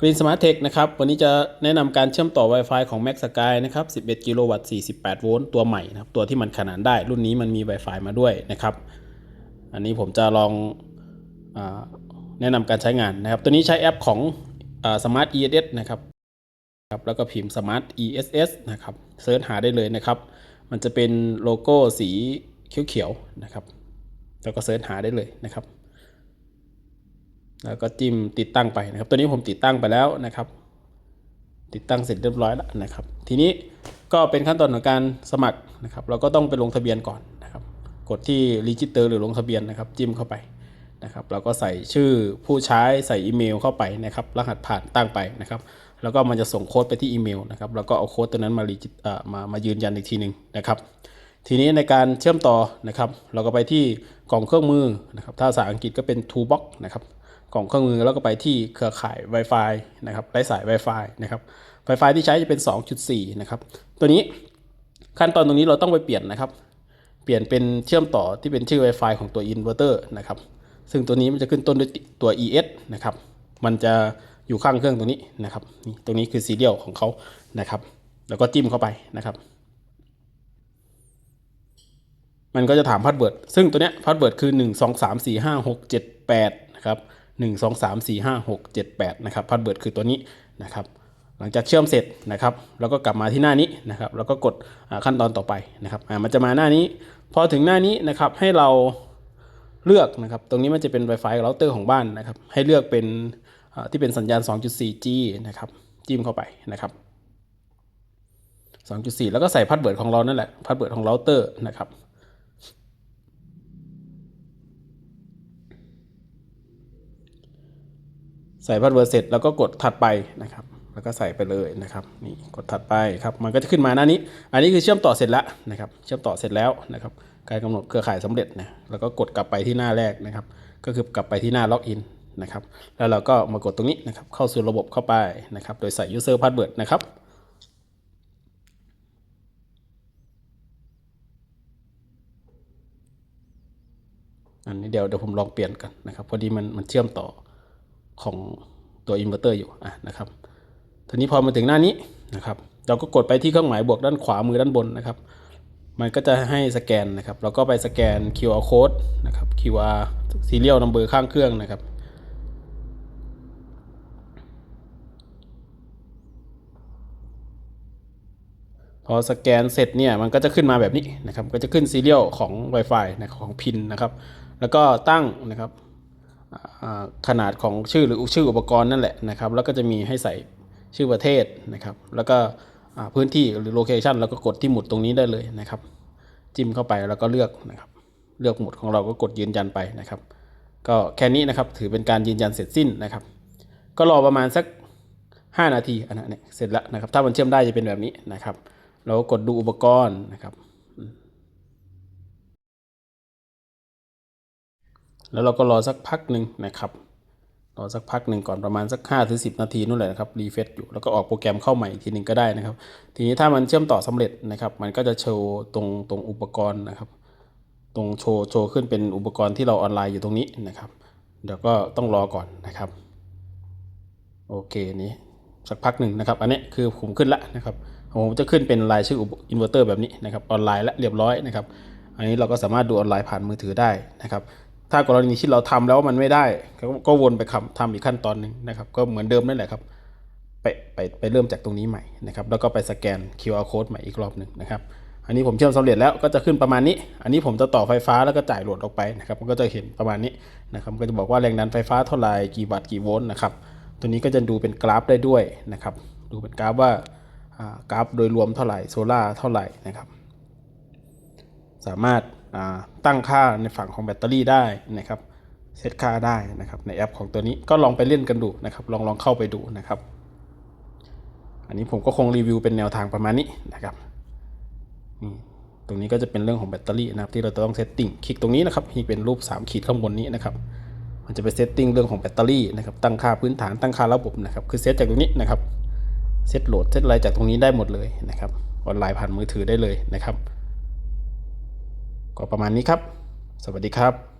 Green Smart Tech นะครับ วันนี้จะแนะนำการเชื่อมต่อ Wi-Fi ของ Max Sky นะครับ 11 กิโลวัตต์ 48 โวลต์ตัวใหม่นะครับ ตัวที่มันขนานได้ รุ่นนี้มันมี Wi-Fi มาด้วยนะครับ อันนี้ผมจะลองอแนะนำการใช้งานนะครับ ตัวนี้ใช้แอปของอา Smart ESS นะครับครับ แล้วก็พิมพ์ Smart ESS นะครับเซิร์ชหาได้เลยนะครับ มันจะเป็นโลโก้สีเขียวๆนะครับ แล้วก็เซิร์ชหาได้เลยนะครับ แล้วก็จิ้มติดตั้งไปนะครับ ตัวนี้ผมติดตั้งไปแล้วนะครับ ติดตั้งเสร็จเรียบร้อยแล้วนะครับ ทีนี้ก็เป็นขั้นตอนของการสมัครนะครับ เราก็ต้องไปลงทะเบียนก่อนนะครับ กดที่ register หรือลงทะเบียนนะครับ จิ้มเข้าไปนะครับ เราก็ใส่ชื่อผู้ใช้ใส่อีเมลเข้าไปนะครับ รหัสผ่านตั้งไปนะครับ แล้วก็มันจะส่งโค้ดไปที่อีเมลนะครับ แล้วก็เอาโค้ดตัวนั้นมา regis- เอ่อมามายืนยันอีกทีหนึ่งนะครับทีนี้ในการเชื่อมต่อนะครับ เราก็ไปที่กล่องเครื่องมือนะครับ ถ้าภาษาอังกฤษก็เป็น toolbox นะครับ กล่องเครื่องมือแล้วก็ไปที่เครือข่าย Wi-Fi นะครับไร้สาย Wi-Fi นะครับ Wi-Fi ที่ใช้จะเป็น 2.4 นะครับ ตัวนี้ขั้นตอนตรงนี้เราต้องไปเปลี่ยนนะครับ เปลี่ยนเป็นเชื่อมต่อที่เป็นชื่อ Wi-Fi ของตัว inverter นะครับ ซึ่งตัวนี้มันจะขึ้นต้นด้วยตัว ES นะครับ มันจะอยู่ข้างเครื่องตรงนี้นะครับนี่ตรงนี้คือซีเรียลของเขานะครับ แล้วก็จิ้มเข้าไปนะครับ มันก็จะถามพาสเวิร์ดซึ่งตัวเนี้ยพาสเวิร์ดคือ 1 2 3 4 5 6 7 8 นะครับ 1 2 3 4 5 6 7 8นะครับพาสเวิร์ดคือตัวนี้นะครับหลังจากเชื่อมเสร็จนะครับแล้วก็กลับมาที่หน้านี้นะครับแล้วก็กดขั้นตอนต่อไปนะครับมันจะมาหน้านี้ พอถึงหน้านี้นะครับให้เราเลือกนะครับตรงนี้มันจะเป็น Wi-Fi เราเตอร์ของบ้านนะครับให้เลือกเป็นที่เป็นสัญญาณ 2.4G นะครับจิ้มเข้าไปนะครับ 2.4 แล้วก็ใส่พาสเวิร์ดของเรานั่นแหละพาสเวิร์ดของเราเตอร์นะครับ ใส่พาสเวิร์ดเสร็จแล้วก็กดถัดไปนะครับ แล้วก็ใส่ไปเลยนะครับนี่กดถัดไปครับมันก็จะขึ้นมาหน้านี้ อันนี้คือเชื่อมต่อเสร็จแล้วนะครับ เชื่อมต่อเสร็จแล้วนะครับ การกำหนดเครือข่ายสำเร็จนะแล้วก็กดกลับไปที่หน้าแรกนะครับ ก็คือกลับไปที่หน้าล็อกอินนะครับ แล้วเราก็มากดตรงนี้นะครับ เข้าสู่ระบบเข้าไปนะครับ โดยใส่ user password นะครับอันนี้เดี๋ยวเดี๋ยวผมลองเปลี่ยนกันนะครับพอดีมันมันเชื่อมต่อ ของตัวอินเวอร์เตอร์อยู่ะนะครับทีนี้พอมาถึงหน้านี้นะครับเราก็กดไปที่เครื่องหมายบวกด้านขวามือด้านบนนะครับมันก็จะให้สแกนนะครับ เราก็ไปสแกน QR code นะครับ QR serial number ข้างเครื่องนะครับ พอสแกนเสร็จเนี่ย มันก็จะขึ้นมาแบบนี้นะครับ ก็จะขึ้นซีเรียลของ Wi-Fi นะของพินนะครับ แล้วก็ตั้งนะครับ ขนาดของชื่อหรือชื่ออุปกรณ์นั่นแหละนะครับ แล้วก็จะมีให้ใส่ชื่อประเทศนะครับ แล้วก็พื้นที่หรือโลเคชันแล้วก็กดที่หมุดตรงนี้ได้เลยนะครับ จิ้มเข้าไปแล้วก็เลือกนะครับ เลือกหมุดของเราก็กดยืนยันไปนะครับ ก็แค่นี้นะครับถือเป็นการยืนยันเสร็จสิ้นนะครับ ก็รอประมาณสัก 5 นาทีอันนั้นเนี่ยเสร็จแล้วนะครับ ถ้ามันเชื่อมได้จะเป็นแบบนี้นะครับ เราก็กดดูอุปกรณ์นะครับ แล้วเราก็รอสักพักหนึ่งนะครับรอสักพักหนึ่งก่อนประมาณสัก5ถึง10 นาทีนู่นแหละนะครับรีเฟซอยู่แล้วก็ออกโปรแกรมเข้าใหม่อีกทีหนึ่งก็ได้นะครับ ทีนี้ถ้ามันเชื่อมต่อสำเร็จนะครับ มันก็จะโชว์ตรงตรงอุปกรณ์นะครับ ตรงโชว์โชว์ขึ้นเป็นอุปกรณ์ที่เราออนไลน์อยู่ตรงนี้นะครับ เดี๋ยวก็ต้องรอก่อนนะครับ โอเคนี้สักพักหนึ่งนะครับอันนี้คือผมขึ้นละนะครับผมจะขึ้นเป็นรายชื่ออินเวอร์เตอร์แบบนี้นะครับออนไลน์และเรียบร้อยนะครับ อันนี้เราก็สามารถดูออนไลน์ผ่านมือถือได้นะครับ ถ้ากรณีที่เราทำแล้วมันไม่ได้ก็ก็วนไปทำอีกขั้นตอนหนึ่งนะครับ ก็เหมือนเดิมนั่นแหละครับ ไปไปไปเริ่มจากตรงนี้ใหม่นะครับ แล้วก็ไปสแกน QR code ใหม่อีกรอบหนึ่งนะครับ อันนี้ผมเชื่อมสำเร็จแล้วก็จะขึ้นประมาณนี้ อันนี้ผมจะต่อไฟฟ้าแล้วก็จ่ายโหลดออกไปนะครับ มันก็จะเห็นประมาณนี้นะครับ ก็จะบอกว่าแรงดันไฟฟ้าเท่าไหร่กี่วัตต์กี่โวลต์นะครับ ตัวนี้ก็จะดูเป็นกราฟได้ด้วยนะครับ ดูเป็นกราฟว่ากราฟโดยรวมเท่าไหร่โซล่าเท่าไหร่นะครับ สามารถ ตั้งค่าในฝั่งของแบตเตอรี่ได้นะครับเซตค่าได้นะครับในแอปของตัวนี้ก็ลองไปเล่นกันดูนะครับ ลองลองเข้าไปดูนะครับ อันนี้ผมก็คงรีวิวเป็นแนวทางประมาณนี้นะครับนี่ตรงนี้ก็จะเป็นเรื่องของแบตเตอรี่นะครับที่เราจะต้องเซตติ้งคลิกตรงนี้นะครับที่เป็นรูป 3 ขีดข้างบนนี้นะครับมันจะไปเซตติ้งเรื่องของแบตเตอรี่นะครับตั้งค่าพื้นฐานตั้งค่าระบบนะครับคือเซตจากตรงนี้นะครับเซตโหลดเซตอะไรจากตรงนี้ได้หมดเลยนะครับออนไลน์ผ่านมือถือได้เลยนะครับ ก็ประมาณนี้ครับ สวัสดีครับ